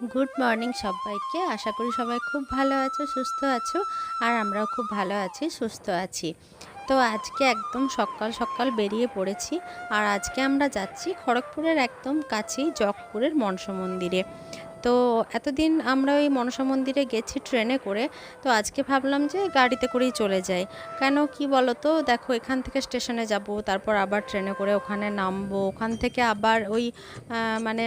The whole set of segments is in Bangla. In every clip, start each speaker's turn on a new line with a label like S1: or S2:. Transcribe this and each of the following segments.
S1: গুড মর্নিং সবাইকে। আশা করি সবাই খুব ভালো আছো, সুস্থ আছো, আর আমরাও খুব ভালো আছি, সুস্থ আছি। তো আজকে একদম সকাল সকাল বেরিয়ে পড়েছি, আর আজকে আমরা যাচ্ছি খড়গপুরের একদম কাছেই জগপুরের মনসা মন্দিরে। তো এতদিন আমরা ওই মনসা মন্দিরে গেছি ট্রেনে করে, তো আজকে ভাবলাম যে গাড়িতে করেই চলে যাই। কেন কি বলো তো দেখো এখান থেকে স্টেশনে যাব, তারপর আবার ট্রেনে করে ওখানে নামবো, ওখান থেকে আবার ওই মানে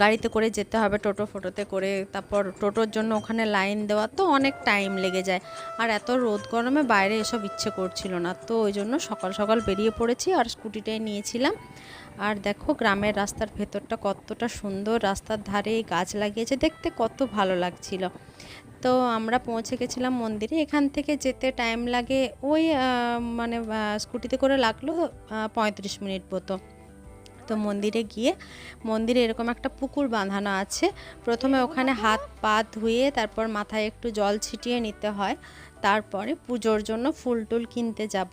S1: গাড়িতে করে যেতে হবে, টোটো ফোটোতে করে। তারপর টোটোর জন্য ওখানে লাইন দেওয়া তো অনেক টাইম লেগে যায়। আর এত রোদ গরমে বাইরে এসব ইচ্ছে করছিল না। তো ওই জন্য সকাল সকাল বেরিয়ে পড়েছি আর স্কুটিটাই নিয়েছিলাম। আর দেখো গ্রামের রাস্তার ভেতরটা কতটা সুন্দর। রাস্তার ধারে গাছ লাগিয়েছে। দেখতে কত ভালো লাগছিল। তো আমরা পৌঁছে গেছিলাম মন্দিরে। এখান থেকে যেতে টাইম লাগে ওই মানে স্কুটিতে করে লাগল পঁয়ত্রিশ মিনিট মতো। তো মন্দিরে গিয়ে মন্দিরে এরকম একটা পুকুর বাঁধানো আছে। প্রথমে ওখানে হাত পা ধুয়ে তারপর মাথায় একটু জল ছিটিয়ে নিতে হয়। তারপরে পুজোর জন্য ফুল টুল কিনতে যাব।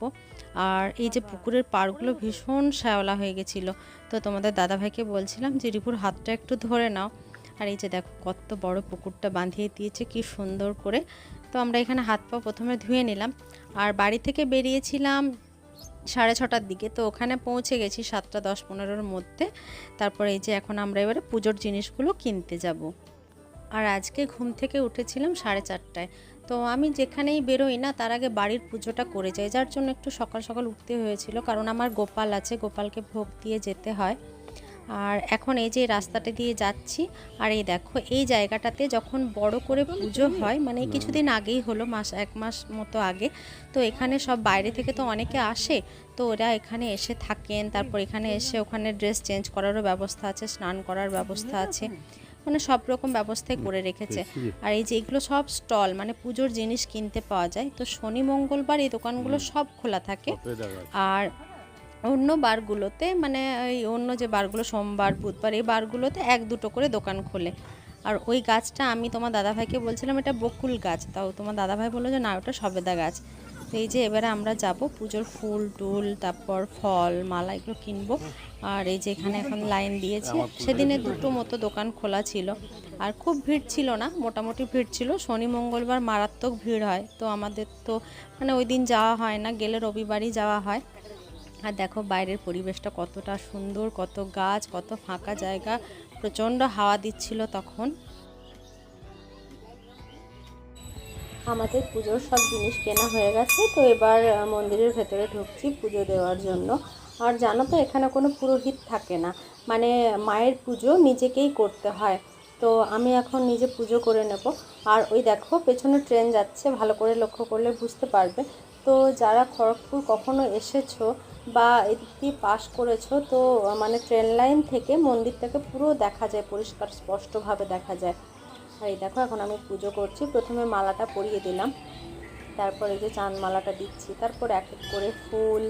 S1: আর এই যে পুকুরের পাড়গুলো ভীষণ শ্যাওলা হয়ে গেছিল। তো তোমাদের দাদাভাইকে বলছিলাম যে, রিপুর, হাতটা একটু ধরে নাও। আর এই যে দেখো, কত বড় পুকুরটা বাঁধিয়ে দিয়েছে, কি সুন্দর করে। তো আমরা এখানে হাত পা প্রথমে ধুয়ে নিলাম। আর বাড়ি থেকে বেরিয়েছিলাম সাড়ে ছটার দিকে। তো ওখানে পৌঁছে গেছি সাতটা দশ পনেরোর মধ্যে। তারপরে এই যে এখন আমরা এবারে পুজোর জিনিসগুলো কিনতে যাব। আর আজকে ঘুম থেকে উঠেছিলাম সাড়ে চারটায়। তো আমি যেখানেই বেরোই না, তার আগে বাড়ির পুজোটা করে যাই। যার জন্য একটু সকাল সকাল উঠতে হয়েছিল। কারণ আমার গোপাল আছে, গোপালকে ভোগ দিয়ে যেতে হয়। আর এখন এই যে রাস্তাটা দিয়ে যাচ্ছি আর এই দেখো এই জায়গাটাতে যখন বড় করে পুজো হয় মানে কিছুদিন আগেই হলো মাস এক মাস মতো আগে তো এখানে সব বাইরে থেকে তো অনেকে আসে তো ওরা এখানে এসে থাকেন তারপর এখানে এসে ওখানে ড্রেস চেঞ্জ করারও ব্যবস্থা আছে স্নান করার ব্যবস্থা আছে মানে সব রকম ব্যবস্থাই করে রেখেছে। আর এই যে এগুলো সব স্টল মানে পুজোর জিনিস কিনতে পাওয়া যায় তো শনি মঙ্গলবার এই দোকানগুলো সব খোলা থাকে। আর অন্য বারগুলোতে মানে ওই অন্য যে বারগুলো সোমবার, বুধবার, এই বারগুলোতে এক দুটো করে দোকান খোলে। আর ওই গাছটা আমি তোমার দাদাভাইকে বলছিলাম, এটা বকুল গাছ। তাও তোমার দাদাভাই বলল যে, না, ওটা সবেদা গাছ। তো এই যে এবারে আমরা যাব পুজোর ফুল, টুল, তারপর ফল, মালা এগুলো কিনবো। আর এই যে এখানে এখন লাইন দিয়েছে, সেদিনে দুটো মতো দোকান খোলা ছিল। আর খুব ভিড় ছিল না, মোটামুটি ভিড় ছিল। শনি, মঙ্গলবার মারাত্মক ভিড় হয়। তো আমাদের তো মানে ওই দিন যাওয়া হয় না, গেলে রবিবারই যাওয়া হয়। আর দেখো বাইরের পরিবেশটা কতটা সুন্দর, কত গাছ, কত ফাঁকা জায়গা, প্রচণ্ড হাওয়া দিচ্ছিল তখন। আমাদের পুজোর সব জিনিস কেনা হয়ে গেছে, তো এবার মন্দিরের ভেতরে ঢুকছি পুজো দেওয়ার জন্য। আর জানো তো, এখানে কোনো পুরোহিত থাকে না। মানে মায়ের পুজো নিজেকেই করতে হয়। তো আমি এখন নিজে পুজো করে নেব। আর ওই দেখো, পেছনে ট্রেন যাচ্ছে, ভালো করে লক্ষ্য করলে বুঝতে পারবে। তো যারা খড়গপুর কখনো এসেছ বা এদিক পাস করেছ, তো মানে ট্রেন লাইন থেকে মন্দিরটাকে পুরো দেখা যায়, পরিষ্কার স্পষ্টভাবে দেখা যায়। আর এই দেখো, এখন আমি পুজো করছি। প্রথমে মালাটা পরিয়ে দিলাম। তারপরে যে চাঁদ মালাটা দিচ্ছি। তারপর এক এক করে ফুল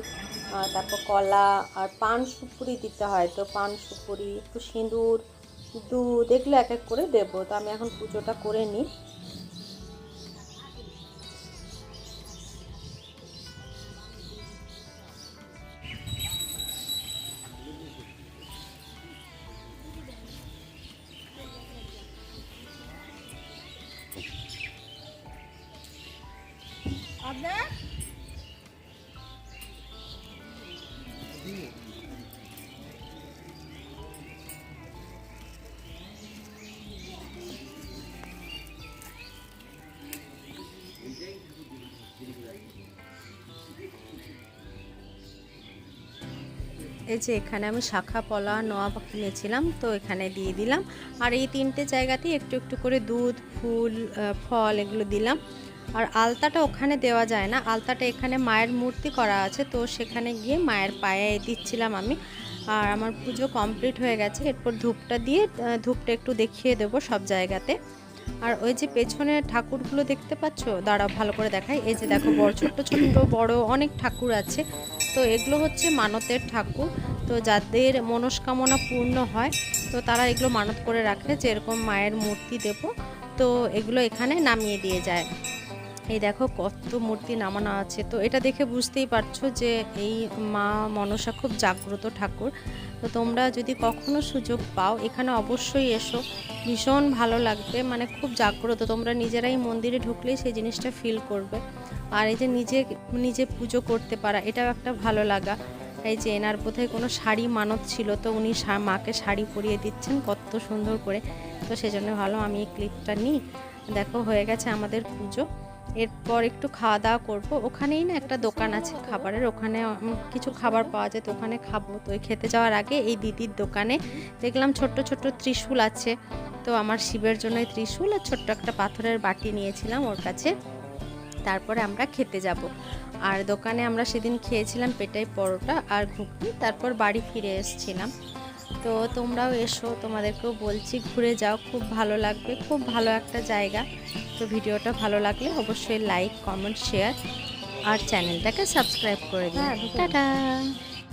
S1: তারপর কলা আর পান সুপুরি দিতে হয়। তো পান সুপুরি, একটু সিঁদুর, দুধ, এগুলো এক এক করে দেবো। তো আমি এখন পুজোটা করে নিই। এই যে এখানে আমি শাখা, পলা, নোয়া কিনেছিলাম, তো এখানে দিয়ে দিলাম। আর এই তিনটে জায়গাতেই একটু একটু করে দুধ, ফুল ফল এগুলো দিলাম। আর আলতাটা ওখানে দেওয়া যায় না। আলতাটা এখানে মায়ের মূর্তি করা আছে, তো সেখানে গিয়ে মায়ের পায়ে দিচ্ছিলাম আমি। আর আমার পুজো কমপ্লিট হয়ে গেছে, এরপর ধূপটা দিয়ে ধূপটা একটু দেখিয়ে দেবো সব জায়গাতে। আর ওই যে পেছনে ঠাকুরগুলো দেখতে পাচ্ছ? দাঁড়াও, ভালো করে দেখাই। এই যে দেখো, বড়, ছোট্ট ছোট্ট, বড় অনেক ঠাকুর আছে। তো এগুলো হচ্ছে মানতের ঠাকুর। তো যাদের মনস্কামনা পূর্ণ হয়, তো তারা এগুলো মানত করে রাখে যে এরকম মায়ের মূর্তি দেব। তো এগুলো এখানে নামিয়ে দিয়ে যায়। এই দেখো, কত মূর্তি নামানো আছে। তো এটা দেখে বুঝতেই পারছ যে এই মা মনসা খুব জাগ্রত ঠাকুর। তো তোমরা যদি কখনো সুযোগ পাও, এখানে অবশ্যই এসো। ভীষণ ভালো লাগবে মানে খুব জাগ্রত। তোমরা নিজেরাই মন্দিরে ঢুকলেই সেই জিনিসটা ফিল করবে। আর এই যে নিজে নিজে পুজো করতে পারা, এটাও একটা ভালো লাগা। এই যে এনার বোধহয় কোনো শাড়ি মানত ছিল, তো উনি মাকে শাড়ি পরিয়ে দিচ্ছেন কত সুন্দর করে। তো সেজন্য ভালো, আমি এই ক্লিপটা নিই। দেখো, হয়ে গেছে আমাদের পুজো। এরপর একটু খাওয়া দাওয়া করব। ওখানেই না একটা দোকান আছে খাবারের, ওখানে কিছু খাবার পাওয়া যায় তো ওখানে খাব। তো খেতে যাওয়ার আগে এই দিদির দোকানে দেখলাম ছোট্ট ছোট্ট ত্রিশূল আছে। তো আমার শিবের জন্য এই ত্রিশূল আর ছোট্ট একটা পাথরের বাটি নিয়েছিলাম ওর কাছে। তারপরে আমরা খেতে যাব। আর দোকানে আমরা সেদিন খেয়েছিলাম পেটাই পরোটা আর ঘুগনি। তারপর বাড়ি ফিরে এসেছিলাম। তো তোমরাও এসো তোমাদেরকেও বলছি ঘুরে যাও খুব ভালো লাগবে খুব ভালো একটা জায়গা। তো ভিডিওটা ভালো লাগলে অবশ্যই লাইক কমেন্ট শেয়ার আর চ্যানেলটাকে সাবস্ক্রাইব করে দিন টাটা।